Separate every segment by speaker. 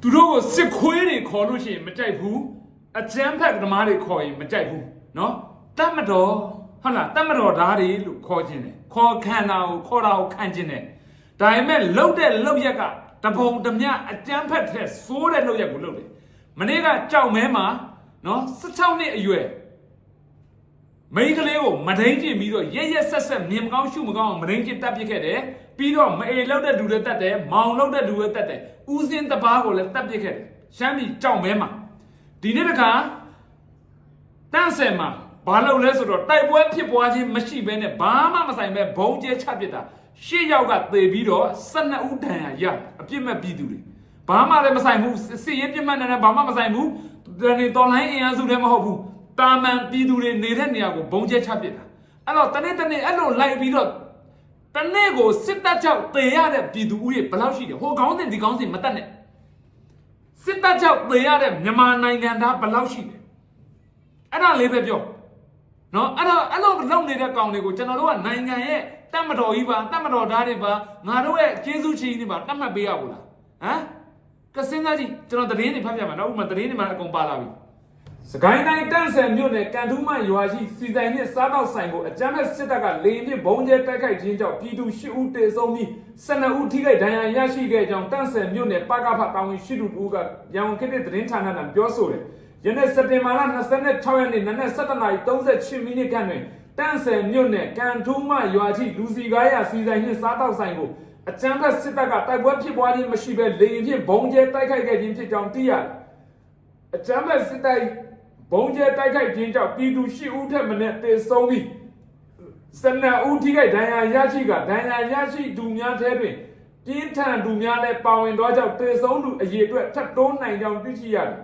Speaker 1: သူတို့ကိုစစ်ခွေးတွေခေါ်လို့ရှိရင်မကြိုက်ဘူးအကျန်းဖက်ဓမ္မတွေခေါ်ရင်မကြိုက်ဘူးနော်တတ်မတော်ဟုတ်လားတတ်မတော်ဓာတ်တွေလို့ခေါ်ခြင်းတယ်ခေါ်ခံတာကိုခေါ်တာကိုခံခြင်းတယ်ဒါပေမဲ့လှုပ်တဲ့လှုပ်ရက်ကတပုံတမျအကျန်းဖက်တဲ့စိုးတဲ့လှုပ်ရက်ကိုလှုပ်တယ်မနေ့ကကြောက်မဲမှာနော်16နှစ်အရွယ် မိန်းကလေးကိုမဒိန်ကျင်ပြီးတော့ရက်ရက်ဆက်ဆက်မြင်မကောင်းရှုမကောင်းအောင်မဒိန်ကျင်တက်ပစ်ခဲ့တယ်ပြီးတော့မအေလောက်တဲ့လူတွေတက်တယ်မောင်လောက်တဲ့လူတွေတက်တယ်ဦးစင်းတပားကိုလည်းတက်ပစ်ခဲ့တယ်ရှမ်းပြည်ကြောက်မဲမှာဒီနေ့တခါတန့်ဆယ်မှာဘာလုပ်လဲဆိုတော့တိုက်ပွဲဖြစ်ပွားခြင်းမရှိဘဲနဲ့ဘာမှမဆိုင်ပဲဘုံကျဲချပစ်တာရှစ်ယောက်ကသေပြီးတော့12ဦးဒဏ်ရာရအပြစ်မဲ့ပြည်သူတွေဘာမှလည်းမဆိုင်ဘူးစစ်ရေးပြစ်မှတ်နဲ့ဘာမှမဆိုင်ဘူးဒီတော်လိုင်းအင်အားစုတွေမဟုတ်ဘူး တာမန်ပြည်သူတွေနေတဲ့နေရာကိုဘုံကျဲချပစ်တာအဲ့တော့တနေ့တနေ့အဲ့လိုလိုက်ပြီးတော့တနေ့ကိုစစ်တပ်ကြောင့်တေရတဲ့ပြည်သူဦးရေဘယ်လောက်ရှိတယ်ဟိုကောင်းစဉ်ဒီကောင်းစဉ်မတက်နဲ့စစ်တပ်ကြောင့်တေရတဲ့မြန်မာနိုင်ငံသားဘယ်လောက်ရှိတယ်အဲ့ဒါလေးပဲပြောနော်အဲ့တော့အဲ့လိုလုံနေတဲ့ကောင်တွေကိုကျွန်တော်တို့ကနိုင်ငံရဲ့တတ်မတော်ကြီးပါတတ်မတော်သားတွေပါငါတို့ရဲ့ကျေးဇူးရှင်တွေပါတတ်မှတ်ပေးရဘူးလားဟမ်ကစင်းသားကြီးကျွန်တော်သတင်းတွေဖတ်ပြမှာနော်ဥပမာသတင်းတွေမှာအကုန်ပါလာပြီ စကိုင်းတိုင်းတန့်ဆန်မြို့နယ်ကန်ထူးမရွာရှိစီဆိုင်နှင့်စားတော့ဆိုင်ကိုအကြမ်းဖက်စစ်တပ်ကလေရင်ဖြင့်ဘုံကျဲတိုက်ခိုက်ခြင်းကြောင့်ပြည်သူ၈ဦးတေဆုံးပြီး12ဦးထိခိုက်ဒဏ်ရာရရှိခဲ့ကြောင်းတန့်ဆန်မြို့နယ်ပကဖတာဝန်ရှိသူတို့ကရန်ကုန်ခေတ်သစ်သတင်းဌာနကပြောဆိုတယ်။ယနေ့စက်တင်ဘာလ26ရက်နေ့နနက်7:38မိနစ်ခန့်တွင်တန့်ဆန်မြို့နယ်ကန်ထူးမရွာရှိလူစီကားရစီဆိုင်နှင့်စားတော့ဆိုင်ကိုအကြမ်းဖက်စစ်တပ်ကတိုက်ပွဲဖြစ်ပွားခြင်းမရှိဘဲလေရင်ဖြင့်ဘုံကျဲတိုက်ခိုက်ခဲ့ခြင်းဖြစ်ကြောင်းသိရတယ်။အကြမ်းဖက်စစ်တပ် ဘုံကျဲတိုက်ခိုက်ခြင်းကြောင့်ပြည်သူ၈ဦးထက်မနည်းတေဆုံးပြီးစနအဦးထိခိုက်ဒဏ်ရာရရှိကဒဏ်ရာရရှိသူများထဲတွင်ပြင်းထန်သူများလည်းပါဝင်သောကြောင့်တေဆုံးသူအရေအတွက်ထပ်တိုးနိုင်ကြောင်းသိရှိရတယ်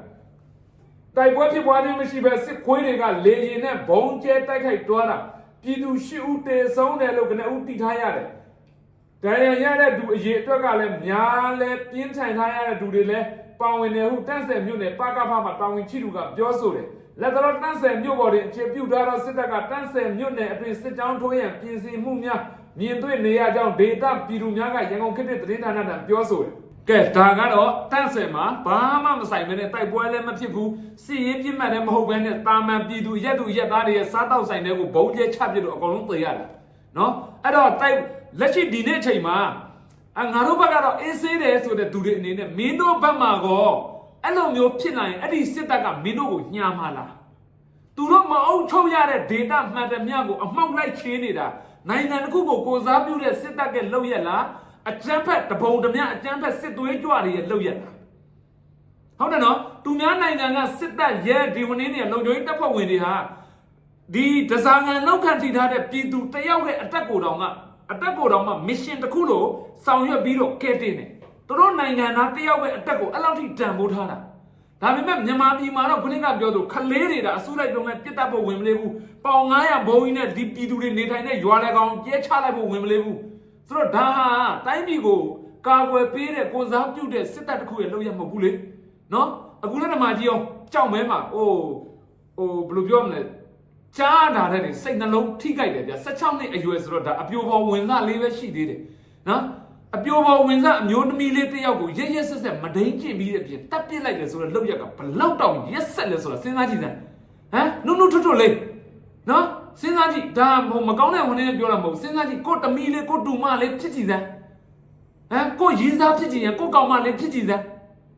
Speaker 1: ။တိုက်ပွဲဖြစ်ပွားခြင်းမရှိဘဲစစ်ခွေးတွေကလေရင်နဲ့ဘုံကျဲတိုက်ခိုက်သွားတာပြည်သူ၈ဦးတေဆုံးတယ်လို့ကနဦးသိထားရတယ်။ဒဏ်ရာရတဲ့သူအရေးအတွက်ကလည်းများလဲပြင်းထန်ထားရတဲ့သူတွေလည်း ပါဝင်တယ်ဟုတန့်ဆယ်မြို့နယ်ပကဖမှာတာဝန်ရှိသူကပြောဆိုတယ်လက်တော်တန့်ဆယ်မြို့ပေါ်တွင်အခြေပြုထားသောစစ်တပ်ကတန့်ဆယ်မြို့နယ်အတွင်းစစ်ကြောင်းထိုးရန်ပြင်ဆင်မှုများမြင်တွေ့နေရကြောင်းဒေတာပြည်သူများကရန်ကုန်ခေတ်သစ်သတင်းဌာနကပြောဆိုတယ်ကဲဒါကတော့တန့်ဆယ်မှာဘာမှမဆိုင်ဘဲနဲ့တိုက်ပွဲလည်းမဖြစ်ဘူးစီရင်ပြစ်မှတ်လည်းမဟုတ်ဘဲနဲ့တာမန်ပြည်သူရက်သူရက်သားတွေရဲ့စားတောက်ဆိုင်တွေကိုဘုံကျဲချပစ်လို့အကုန်လုံးသေရတာနော်အဲ့တော့တိုက်လက်ရှိဒီနေ့အချိန်မှာ အငါတို့ဘက်ကတော့အေးဆေးတယ်ဆိုတဲ့သူတွေအနေနဲ့မင်းတို့ဘက်မှာကောအဲ့လိုမျိုးဖြစ်လာရင်အဲ့ဒီစစ်တပ်ကမင်းတို့ကိုညှာမှာလားသူတို့မအုပ်ချုပ်ရတဲ့ဒေတာမှန်တယ်မြတ်ကိုအမှောက်လိုက်ချေးနေတာနိုင်ငံတစ်ခုကိုကိုစားပြုတဲ့စစ်တပ်ကလောက်ရက်လားအကြမ်းဖက်တပုံတမျှအကြမ်းဖက်စစ်သွေးကြွတွေရဲ့လောက်ရက်လားဟုတ်တယ်နော်သူများနိုင်ငံကစစ်တပ်ရဲဒီဝန်င်းတွေလုံခြုံရေးတပ်ဖွဲ့ဝင်တွေဟာ ဒီဒဇာငံလောက်ခံထိထားတဲ့ပြည်သူတယောက်ရဲ့အတက်ကိုယ်တော်ကအတက်ကိုယ်တော်မှာမစ်ရှင်တစ်ခုလို့ဆောင်ရွက်ပြီးတော့ကဲတင်တယ်သူတို့နိုင်ငံသားတယောက်ရဲ့အတက်ကိုအဲ့လောက်ထိတန်ဖိုးထားတာဒါပေမဲ့မြန်မာပြည်မှာတော့ခုနကပြောသူခလေးတွေဒါအစုလိုက်တုံးနဲ့ပြစ်တတ်ဖို့ဝင်မလေးဘူးပေါင်900ဘုံကြီးနဲ့ဒီပြည်သူတွေနေထိုင်တဲ့ရွာလေကောင်ကျဲချလိုက်ဖို့ဝင်မလေးဘူးဆိုတော့ဒါဟာတိုင်းပြည်ကိုကာကွယ်ပေးတဲ့ကိုစားပြုတဲ့စစ်တပ်တစ်ခုရဲ့လုပ်ရမဟုတ်ဘူးလေနော်အခုလည်းဓမ္မကြီးအောင်ကြောက်မဲမှာဟိုဟိုဘယ်လိုပြောမလဲ ကြားတာတဲ့နေစိတ်နှလုံးထိကြိုက်တယ်ဗျ16နှစ်အရွယ်ဆိုတော့ဒါအပြိုပေါ်ဝင်စားလေးပဲရှိသေးတယ်နော်အပြိုပေါ်ဝင်စားအမျိုးသမီးလေးတစ်ယောက်ကိုရက်ရက်ဆက်ဆက်မဒိန်ကျင့်ပြီးတဲ့အပြင်တပ်ပစ်လိုက်တယ်ဆိုတော့လောက်ရက်ကဘလောက်တောင်ရက်ဆက်လဲဆိုတာစဉ်းစားကြည့်စမ်းဟမ်နုနုထွတ်ထွတ်လေးနော်စဉ်းစားကြည့်ဒါဟိုမကောင်းတဲ့ဝန်နဲ့ပြောတာမဟုတ်စဉ်းစားကြည့်ကိုတမီလေးကိုတူမလေးဖြစ်ကြည့်စမ်းဟမ်ကိုရင်းစားဖြစ်ကြည့်ရင်ကိုကောင်မလေးဖြစ်ကြည့်စမ်း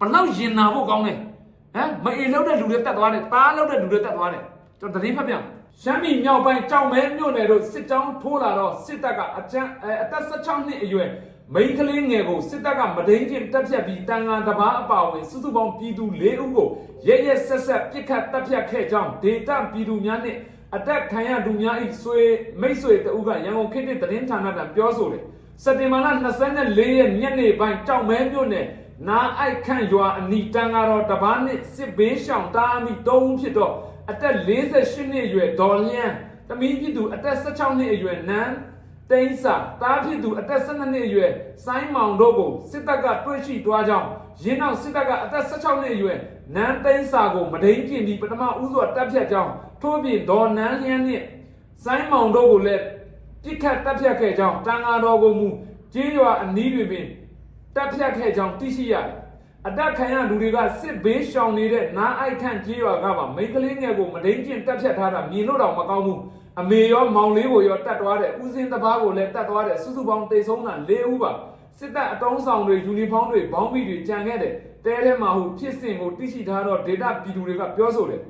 Speaker 1: ဘလောက်ရင်နာဖို့ကောင်းလဲဟမ်မအေလောက်တဲ့လူတွေတက်သွားတယ်တားလောက်တဲ့လူတွေတက်သွားတယ်ကျွန်တော်တတိဖတ်ပြမယ် ရှမ်းပြည်မြောက်ပိုင်းကြောင်မဲမြို့နယ်တို့စစ်ကြောင်းထိုးလာတော့စစ်တပ်ကအကြမ်းအဲအသက်16နှစ်အရွယ်မိန်းကလေးငယ်ကိုစစ်တပ်ကမဒိန်ချင်းတက်ဖြတ်ပြီးတန်ငါတပားအပါအဝင်စုစုပေါင်းပြည်သူ၄ဦးကိုရဲရဲဆက်ဆက်ပစ်ခတ်တပ်ဖြတ်ခဲ့ကြောင်းဒေတာပြည်သူများနဲ့အတက်ခံရသူများ၏ဆွေမိတ်ဆွေတဦးကရန်ကုန်ခေတ်သစ်သတင်းဌာနကပြောဆိုတယ်စက်တင်ဘာလ24ရက်ညနေပိုင်းတောက်မဲမြို့နယ်နာအိုက်ခန့်ရွာအနီးတန်ကတော့တပားနှစ်စစ်ဘေးရှောင်တားမိ၃ဦးဖြစ်တော့ အသက်48နှစ်အရွယ်ဒေါ်လျန်းတမီးဖြစ်သူအသက်16နှစ်အရွယ်နန်းတိန်းစာတားဖြစ်သူအသက်12နှစ်အရွယ်ဆိုင်းမောင်တို့ကိုစစ်တပ်ကတွေ့ရှိသွားကြောင်းရင်းနောက်စစ်တပ်ကအသက်16နှစ်အရွယ်နန်းတိန်းစာကိုမဒိန်ကျင်ပြီးပထမဦးစွာတပ်ဖြတ်ကြောင်းထို့ပြင်ဒေါ်နန်းလျန်းနှင့်ဆိုင်းမောင်တို့ကိုလည်းပြစ်ခတ်တပ်ဖြတ်ခဲ့ကြောင်းတန်ဃာတော်ကိုမူကျေးရွာအနီးတွင်ပင်တပ်ဖြတ်ခဲ့ကြောင်းသိရှိရတယ်။ အအတက်ခံရလူတွေကစစ်ဘေးရှောင်နေတဲ့နားအိုက်ခန့်ကြီးရွာကပါမိန်းကလေးငယ်ကိုမဒိန်ကျင်တက်ဖြတ်ထားတာမြင်လို့တော့မကောင်းဘူးအမေရောမောင်လေးကိုရောတတ်သွားတယ်ဦးစင်းတပားကိုလည်းတတ်သွားတယ်စုစုပေါင်းတိတ်ဆုံးတာ၄ဦးပါစစ်တပ်အတုံးဆောင်တွေယူနီဖောင်းတွေဘောင်းဘီတွေကြံခဲ့တယ်တဲထဲမှာဟိုဖြစ်စဉ်ကိုသိရှိထားတော့ဒေတာပြည်သူတွေကပြောဆိုတယ်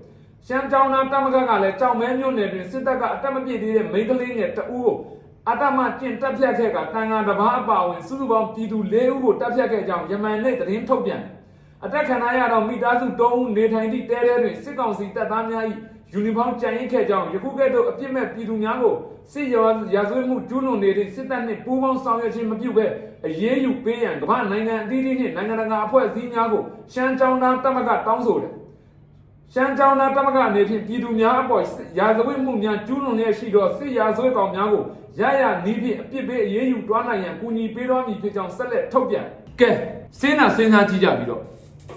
Speaker 1: ရှမ်းကြောင်းသားတမကကလည်းကြောင်မဲမြို့နယ်တွင်စစ်တပ်ကအတက်မပြည့်သေးတဲ့မိန်းကလေးငယ်တအူးကို အတ္တမကျင့်တက်ဖြတ်ခဲ့ကတန်ဃာတစ်ပါးအပါအဝင်စုစုပေါင်းပြည်သူ၄ဦးကိုတက်ဖြတ်ခဲ့ကြောင်းယမန်နေ့သတင်းထုတ်ပြန်တယ်အတက်ခံရရတော့မိသားစု၃ဦးနေထိုင်သည့်တဲတဲတွင်စစ်ကောင်စီတပ်သားများ၏ယူနီဖောင်းကြံရင်ခဲ့ကြောင်းယခုကဲ့သို့အပြစ်မဲ့ပြည်သူများကိုစစ်ရောရာဇဝတ်မှုကျူးလွန်နေသည့်စစ်တပ်နှင့်ပူးပေါင်းဆောင်ရွက်ခြင်းမပြုဘဲအရေးယူပေးရန်ကမ္ဘာနိုင်ငံအသီးသီးနှင့်နိုင်ငံတကာအဖွဲ့အစည်းများကိုရှမ်းကြောင်းသားတမကတောင်းဆိုတယ်။ ရှမ်းကြောင်းသားတမကအနေဖြင့်ပြည်သူများအပေါ်ရာဇဝတ်မှုများကျူးလွန်နေရှိသောစစ်ရာဇဝတ်ကောင်များကိုရရနီးဖြင့်အပြစ်ပေးအရေးယူတွားနိုင်ရန်ကူညီပေးတော်မူဖြစ်ကြောင်းဆက်လက်ထုတ်ပြန်။ကဲစဉ်းစားစဉ်းစားကြည့်ကြပြီးတော့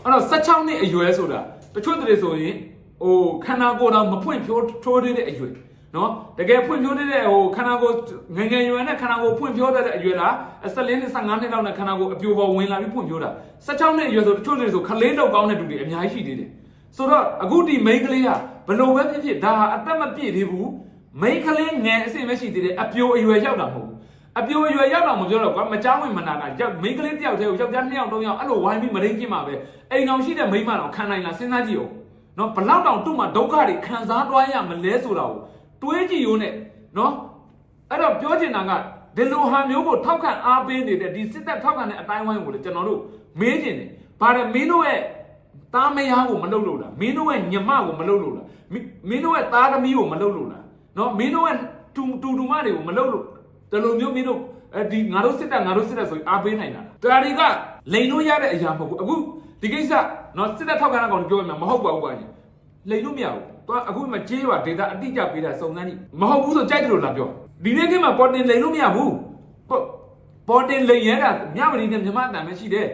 Speaker 1: အဲ့တော့16နှစ်အရွယ်ဆိုတာတချို့တည်းဆိုရင်ဟိုခန္ဓာကိုယ်တော့မဖွင့်ဖြိုးထိုးသေးတဲ့အရွယ်နော်တကယ်ဖွင့်ဖြိုးသေးတဲ့ဟိုခန္ဓာကိုယ်ငယ်ငယ်ရွယ်နဲ့ခန္ဓာကိုယ်ဖွင့်ဖြိုးတဲ့အရွယ်လား14နှစ်15နှစ်လောက်နဲ့ခန္ဓာကိုယ်အပြိုပေါ်ဝင်လာပြီးဖွင့်ဖြိုးတာ16နှစ်အရွယ်ဆိုတချို့တည်းဆိုခလေးတော့ကောင်းတဲ့လူတွေအများကြီးရှိသေးတယ် ဆိုတော့အခုဒီမိန်းကလေးကဘလို့ပဲဖြစ်ဖြစ်ဒါဟာအသက်မပြည့်သေးဘူးမိန်းကလေးငယ်အစ်စ်မရှိသေးတယ်အပြိုအရွယ်ရောက်တာမဟုတ်ဘူးအပြိုအရွယ်ရောက်တော့မပြောတော့ကွာမကြောင်းဝင်မနာတာရောက်မိန်းကလေးတယောက်တည်းကိုယောက်ျားနှစ်ယောက်သုံးယောက်အဲ့လိုဝိုင်းပြီးမရင်းကျင်မှာပဲအိမ်အောင်ရှိတဲ့မိန်းမတော်ခံနိုင်လားစဉ်းစားကြည့်အောင်နော်ဘလောက်တောင်သူ့မှာဒုက္ခတွေခံစားတွားရမလဲဆိုတာကိုတွေးကြည့်ရုံနဲ့နော်အဲ့တော့ပြောချင်တာကဒီလိုဟာမျိုးကိုထောက်ခံအားပေးနေတဲ့ဒီစစ်တပ်ထောက်ခံတဲ့အတိုင်းဝိုင်းကိုလေကျွန်တော်တို့မေးချင်တယ်ဗါတယ်မင်းတို့ရဲ့ သားမယားကိုမလုပ်လို့လားမင်းတို့ရဲ့ညီမကိုမလုပ်လို့လားမင်းမင်းတို့ရဲ့သားသမီးကိုမလုပ်လို့လားနော်မင်းတို့ရဲ့တူတူတူမတွေကိုမလုပ်လို့တလူမျိုးမင်းတို့အဲဒီငါတို့စစ်တပ်ငါတို့စစ်တပ်ဆိုရင်အားပေးနိုင်တာဒါတွေကလိန်လို့ရတဲ့အရာမဟုတ်ဘူးအခုဒီကိစ္စနော်စစ်တပ်ထောက်ခံတာကောင်ပြောမှမဟုတ်ပါဘူးကွာကြီးလိန်လို့မရဘူးသွားအခုမှကြေးရွာဒေတာအတိအကျပေးတာစုံစမ်းကြည့်မဟုတ်ဘူးဆိုကြိုက်တယ်လို့လာပြောဒီနေ့ကမှပေါ်တင်လိန်လို့မရဘူးပေါ်ပေါ်တင်လိန်ရတာမြမရီနဲ့မြမအတန်ပဲရှိတယ်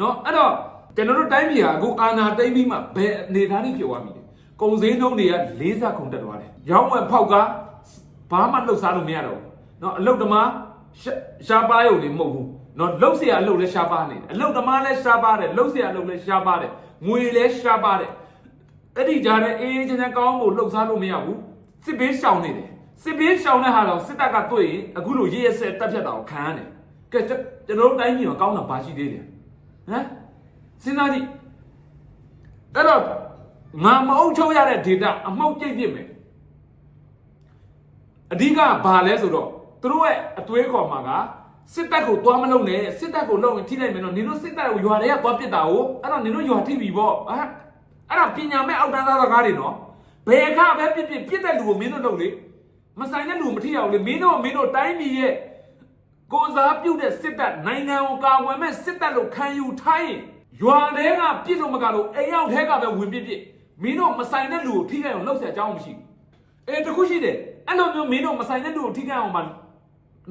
Speaker 1: နော်အဲ့တော့ ကျွန်တော်တို့တိုင်းပြည်ဟာအခုအာဏာသိမ်းပြီးမှဘယ်အနေထားကြီးဖြစ်သွားပြီလဲကုံစင်းနှုံးတွေကလေးစားခုန်တက်သွားတယ်ရောင်းဝယ်ဖောက်ကဘာမှလှုပ်ရှားလို့မရတော့ဘူး နော်အလုတ်တမရှာရှားပါရုံနေမဟုတ်ဘူးနော်လှုပ်เสียအလုတ်လည်းရှားပါနေတယ်အလုတ်တမလည်းရှားပါတယ်လှုပ်เสียအလုတ်လည်းရှားပါတယ်ငွေလည်းရှားပါတယ်အဲ့ဒီကြားထဲအေးအေးချမ်းချမ်းကောင်းဖို့လှုပ်ရှားလို့မရဘူးစစ်ဘေးရှောင်နေတယ်စစ်ဘေးရှောင်တဲ့ဟာတော့စစ်တပ်ကတွေ့ရင်အခုလိုရေးရဆက်တက်ဖြတ်တာကိုခံရတယ်ကဲကျွန်ကျွန်တော်တို့တိုင်းပြည်မှာကောင်းတာဘာရှိသေးလဲဟမ် စဉ်းစားကြည့်အဲ့တော့ငါမအုပ်ချုပ်ရတဲ့ data အမောက်ကျိတ်ပြစ်မယ်အဓိကဘာလဲဆိုတော့သူတို့ရဲ့အသွေးခေါ်မှာကစစ်တပ်ကိုသွားမလုပ်နဲ့စစ်တပ်ကိုလုပ်ရင်ထိလိုက်မယ်နော်နင်တို့စစ်တပ်ကိုရွာတွေကသွားပစ်တာကိုအဲ့တော့နင်တို့ရွာထိပြီပေါ့ဟာအဲ့ဒါပညာမဲ့အောက်တန်းသားစကားတွေနော်ဘယ်အခါပဲပြစ်ပြစ်ပြစ်တဲ့လူကိုမင်းတို့လုပ်လေမဆိုင်တဲ့လူကိုမထိရအောင်လေမင်းတို့မင်းတို့တိုင်းပြည်ရဲ့ကိုယ်စားပြုတဲ့စစ်တပ်နိုင်ငံကိုကာကွယ်မဲ့စစ်တပ်လို့ခံယူထားရင် ရွာတွေကပြစ်လို့မကလို့အိမ်ရောက်ထဲကပဲဝင်ပြစ်ပြစ်မင်းတို့မဆိုင်တဲ့လူကိုထိခိုက်အောင်လှုပ်ဆက်ကြအောင်မရှိဘူးအေးတခုရှိတယ်အဲ့လိုမျိုးမင်းတို့မဆိုင်တဲ့လူကိုထိခိုက်အောင်ပါ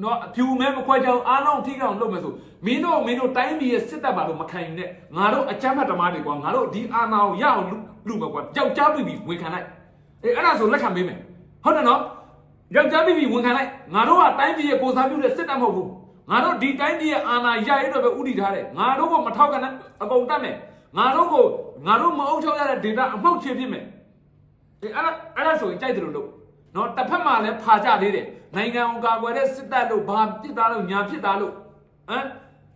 Speaker 1: နော်အဖြူမဲမခွဲကြအောင်အားလုံးထိခိုက်အောင်လုပ်မယ်ဆိုမင်းတို့မင်းတို့တိုင်းပြည်ရဲ့စစ်တပ်ပါလို့မခံရင်နဲ့ငါတို့အကြမ်းဖက်သမားတွေကွာငါတို့ဒီအာဏာကိုရအောင်လူလူမယ်ကွာကြောက်ကြားပြီးပြီးဝင်ခံလိုက်အေးအဲ့ဒါဆိုလက်ခံပေးမယ်ဟုတ်တယ်နော်ကြောက်ကြားပြီးပြီးဝင်ခံလိုက်ငါတို့ကတိုင်းပြည်ရဲ့ကိုစားပြုတဲ့စစ်တပ်မဟုတ်ဘူး ငါတို့ဒီတိုင်းပြည်ရဲ့အာဏာရရေးတော့ပဲဥတည်ထားတယ်ငါတို့ကမထောက်ကန်တဲ့အကုန်တတ်မယ်ငါတို့ကိုငါတို့မအုပ်ချုပ်ရတဲ့ data အမှောက်ချပြစ်မယ်အေးအဲ့ဒါအဲ့ဒါဆိုရင်ကြိုက်တယ်လို့လို့နော်တစ်ဖက်မှာလည်းဖာကြသေးတယ်နိုင်ငံကိုကာကွယ်တဲ့စစ်တပ်လို့ဘာဖြစ်သားလို့ညာဖြစ်သားလို့ဟမ်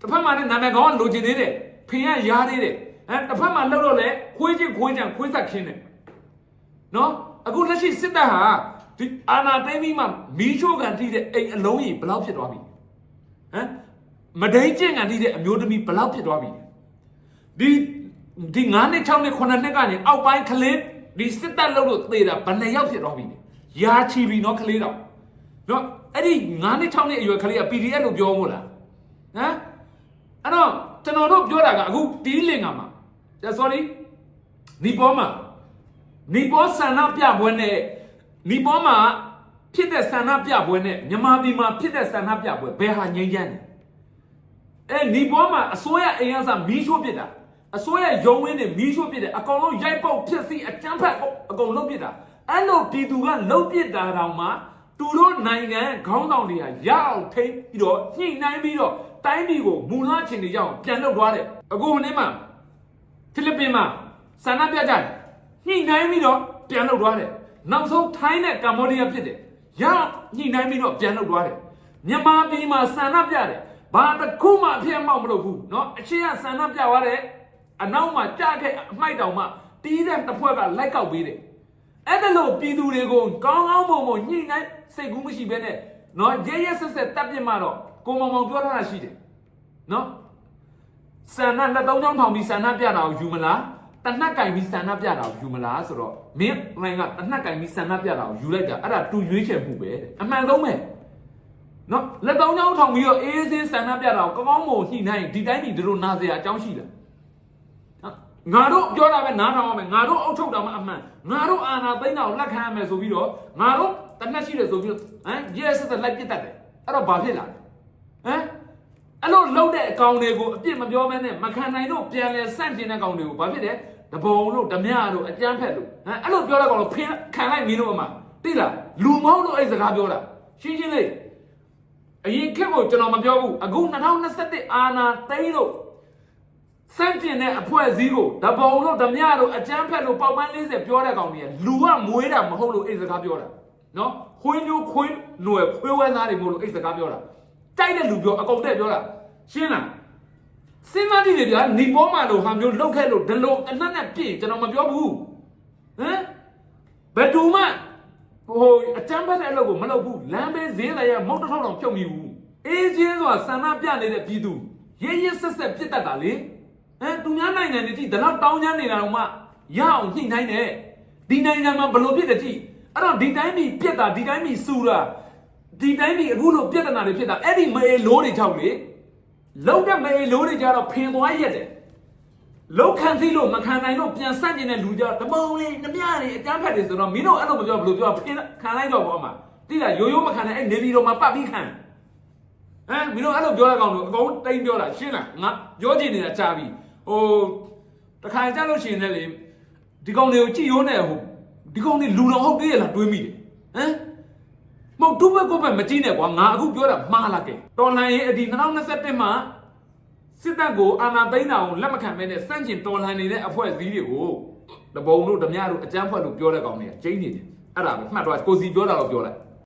Speaker 1: တစ်ဖက်မှာလည်းနာမည်ကောင်းကလိုချင်သေးတယ်ဖင်ရရားသေးတယ်ဟမ်တစ်ဖက်မှာလှုပ်လို့လည်းခွေးချင်းခွေးချံခွေးဆက်ခင်းတယ်နော်အခုလက်ရှိစစ်တပ်ဟာဒီအာနာသိမ့်ပြီးမှမီးချိုးကန်ထိတဲ့အိမ်အလုံးကြီးဘယ်လောက်ဖြစ်သွားပြီ ဟမ်မဒိန်ကျင့်ကန်ထိတဲ့အမျိုးသမီးဘယ်လောက်ဖြစ်သွားပြီဒီဒီ9နှစ်6နှစ်9နှစ်ကနေအောက်ပိုင်းကလေးဒီစစ်တပ်လို့လို့သေတာဘယ်နှစ်ယောက်ဖြစ်သွားပြီလဲရာချီပြီနော်ကလေးတော့နော်အဲ့ဒီ9နှစ်6နှစ်အရွယ်ကလေးက PDF လို့ပြောမို့လားဟမ်အဲ့တော့ကျွန်တော်တို့ပြောတာကအခုတီးလင်ကမှာ sorry နီပေါ်မှာနီပေါ်ဆန္ဒပြပွဲနဲ့နီပေါ်မှာ ဖြစ်တဲ့ဆန္ဒပြပွဲနဲ့မြန်မာပြည်မှာဖြစ်တဲ့ဆန္ဒပြပွဲဘယ်ဟာငြိမ်းချမ်းလဲအဲနီပေါ်မှာအစိုးရအိမ်ရစာမီးရှို့ပစ်တာအစိုးရရုံးဝင်းတွေမီးရှို့ပစ်တယ်အကောင်လုံးရိုက်ပေါက်ဖြစ်စီအကြမ်းဖက်အကောင်လုံးပစ်တာအဲ့လိုပြည်သူကလှုပ်ပစ်တာတောင်မှသူတို့နိုင်ငံခေါင်းဆောင်တွေကရအောင်ထိန်းပြီးတော့ညှိနှိုင်းပြီးတော့တိုင်းပြည်ကိုမူလချင်းတွေရအောင်ပြန်လှုပ်သွားတယ်အခုနေ့မှာပြင်မှာဆန္ဒပြကြတယ်ညှိနှိုင်းပြီးတော့ပြန်လုပ်သွားတယ်နောက်ဆုံးထိုင်းနဲ့ကမ္ဘောဒီးယားဖြစ်တယ် ရအောင်ညှိနှိုင်းပြီးတော့ပြန်လုပ်သွားတယ်မြန်မာပြည်မှာဆန္ဒပြတယ်ဘာတစ်ခုမှအဖြစ်အမောက်မလုပ်ဘူးเนาะအချင်းကဆန္ဒပြသွားတယ်အနောက်မှာကြားခဲ့အမိုက်တောင်မှတီးတဲ့တစ်ဖွဲ့ကလိုက်ကောက်ပေးတယ် အဲ့ဒါလို့ပြည်သူတွေကိုကောင်းကောင်းမွန်မွန်ညှိနှိုင်းစိတ်ကူးမရှိဘဲနဲ့နော်ရဲရဲဆက်ဆက်တပ်ပြစ်မှတော့ကိုမောင်မောင်ပြောထားတာရှိတယ်နော်ဆန္ဒလက်သုံးချောင်းထောင်ပြီးဆန္ဒပြတာကိုယူမလား တနက်ကင်ပြီးဆန္ဒပြတာကိုယူမလားဆိုတော့မင်းလိုင်ကတနက်ကင်ပြီးဆန္ဒပြတာကိုယူလိုက်တာအဲ့ဒါတူရွေးချယ်မှုပဲတဲ့အမှန်ဆုံးပဲနော်လက်သုံးချောင်းထောင်ပြီးတော့အေးအေးဆေးဆန္ဒပြတာကိုကောင်းကောင်းမွန်ညှိနှိုင်းဒီတိုင်းဒီလိုနာစရာအကြောင်းရှိလားငါတို့ပြောတာပဲနားထောင်ရမယ်ငါတို့အုပ်ချုပ်တာမှအမှန်ငါတို့အာဏာသိမ်းတာကိုလက်ခံရမယ်ဆိုပြီးတော့ငါတို့တနက်ရှိတယ်ဆိုပြီးတော့ဟမ်ရဲဆက်ဆက်လိုက်ပစ်တတ်တယ်အဲ့တော့ဘာဖြစ်လာလဲဟမ်အဲ့လိုလှုပ်တဲ့အကောင်တွေကိုအပြစ်မပြောမဲနဲ့မခံနိုင်တော့ပြန်လဲစန့်ကျင်တဲ့ကောင်တွေကိုဘာဖြစ်တယ် တဘုံလို့ဓမြလို့အကြမ်းဖက်လို့ဟမ်အဲ့လိုပြောတဲ့ကောင်လို့ဖင်းခံလိုက်မင်းတို့အမှသိလားလူမဟုတ်လို့အဲ့စကားပြောတာရှင်းရှင်းလေးအရင်ခက်ကိုကျွန်တော်မပြောဘူးအခု2021အာဏာသိမ်းလို့စန့်ကျင်တဲ့အဖွဲ့အစည်းကိုဓပုံလို့ဓမြလို့အကျန်းဖက်လို့ပေါက်ပန်း40ပြောတဲ့ကောင်ကြီးလူကမွေးတာမဟုတ်လို့အိတ်စကားပြောတာနော်ခွင်းကျိုးခွင်းຫນွယ်ခွေးဝဲသားတွေမို့လို့အိတ်စကားပြောတာတိုက်တဲ့လူပြောအကုန်တက်ပြောတာရှင်းလား စဉ်းစားကြည့်လေဗျာနေပေါ်မှာလို့ဟာမျိုးလောက်ခဲ့လို့ဒီလိုအနက်နဲ့ပြည့်ကျွန်တော်မပြောဘူးဟမ်ဘယ်သူမှဟိုအကျန်းဖက်တဲ့အလုပ်ကိုမလုပ်ဘူးလမ်းဘေးဈေးလည်းရမုတ်တစ်ထောက်တော့ဖြုတ်မိဘူးအေးချင်းဆိုတာဆန္ဒပြနေတဲ့ပြည်သူရဲရဲဆက်ဆက်ပြစ်တတ်တာလေဟမ်သူများနိုင်ငံတွေကြည့်ဒါတော့တောင်းချမ်းနေတာတော့မှရအောင်ညှိနှိုင်းတယ်ဒီနိုင်ငံမှာဘလို့ဖြစ်တယ်ကြည့်အဲ့တော့ဒီတိုင်းပြည်ပြက်တာဒီတိုင်းပြည်စူတာဒီတိုင်းပြည်အခုလိုပြက်တနာတွေဖြစ်တာအဲ့ဒီမေလိုးတွေကြောက်လေ လုံးတဲ့မေလိုးတွေကြတော့ဖင်သွားရက်တယ်လောက်ခံသိလို့မခံနိုင်လို့ပြန်ဆန့်ကျင်တဲ့လူကြတပုံလေးနှပြတွေအကြမ်းဖက်တွေဆိုတော့မင်းတို့အဲ့လိုမပြောဘလို့ပြောဖင်ခံလိုက်တော့ဘောမှာတိလားရိုးရိုးမခံနိုင်အဲ့နေပြည်တော်မှာပတ်ပြီးခံဟမ်မင်းတို့အဲ့လိုပြောတဲ့ကောင်တို့အကုန်တိမ်ပြောတာရှင်းလားငါပြောချင်နေတာကြာပြီဟိုတခါကြလို့ရှိရင်လည်းလေဒီကောင်တွေကိုကြည်ရိုးနေဟိုဒီကောင်တွေလူတော်ဟုတ်သေးရလားတွေးမိတယ်ဟမ် မဟုတ်တူဘက်ကိုဘက်မကြည့်နဲ့ကွာငါအခုပြောတာမှားလာခဲ့တော်လှန်ရေးအဒီ2021မှာစစ်တပ်ကိုအာဏာသိမ်းတာကိုလက်မခံမဲနဲ့စန့်ကျင်တော်လှန်နေတဲ့အဖွဲ့အစည်းတွေကိုတပုံတို့ဓမြတို့အကြမ်းဖက်လို့ပြောတဲ့ကောင်တွေကကျင်းနေတယ်အဲ့ဒါပဲမှတ်တော့ကိုစီပြောတာတော့ပြောလိုက်